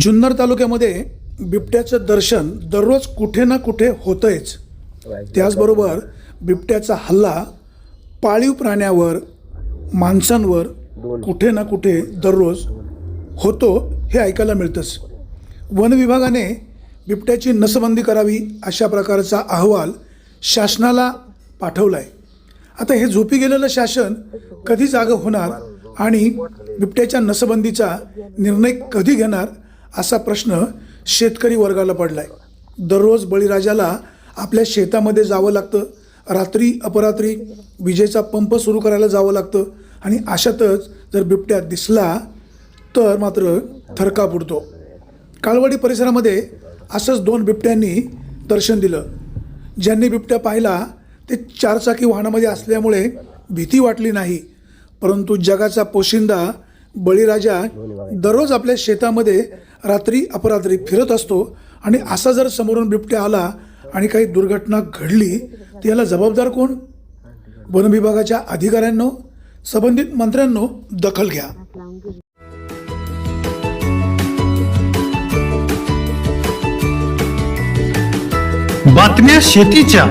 जुन्नर तालुक्यामध्ये बिबट्याचं दर्शन दररोज कुठे ना कुठे होतंयच. त्याचबरोबर बिबट्याचा हल्ला पाळीव प्राण्यावर माणसांवर कुठे ना कुठे दररोज होतो हे ऐकायला मिळतंच. वन विभागाने बिबट्याची नसबंदी करावी अशा प्रकारचा अहवाल शासनाला पाठवला आहे आता हे झोपी गेलेलं शासन कधी जागं होणार आणि बिबट्याच्या नसबंदीचा निर्णय कधी घेणार असा प्रश्न शेतकरी वर्गाला पडला आहे दररोज बळीराजाला आपल्या शेतामध्ये जावं लागतं. रात्री अपरात्री विजेचा पंप सुरू करायला जावं लागतं. आणि अशातच जर बिबट्या दिसला तर मात्र थरका बुडतो काळवाडी परिसरामध्ये असंच दोन बिबट्यांनी दर्शन दिलं. ज्यांनी बिबट्या पाहिला ते चारचाकी वाहनामध्ये असल्यामुळे भीती वाटली नाही. परंतु जगाचा पोशिंदा बळीराजा दररोज आपल्या शेतामध्ये रात्री अपरात्री फिरत असतो आणि असा जर समोरून बिबट्या आला आणि काही दुर्घटना घडली तर याला जबाबदार कोण? वन विभागाच्या अधिकाऱ्यांनो संबंधित मंत्र्यांनो दखल घ्या. बातम्या शेतीच्या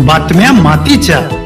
बातम्या मातीच्या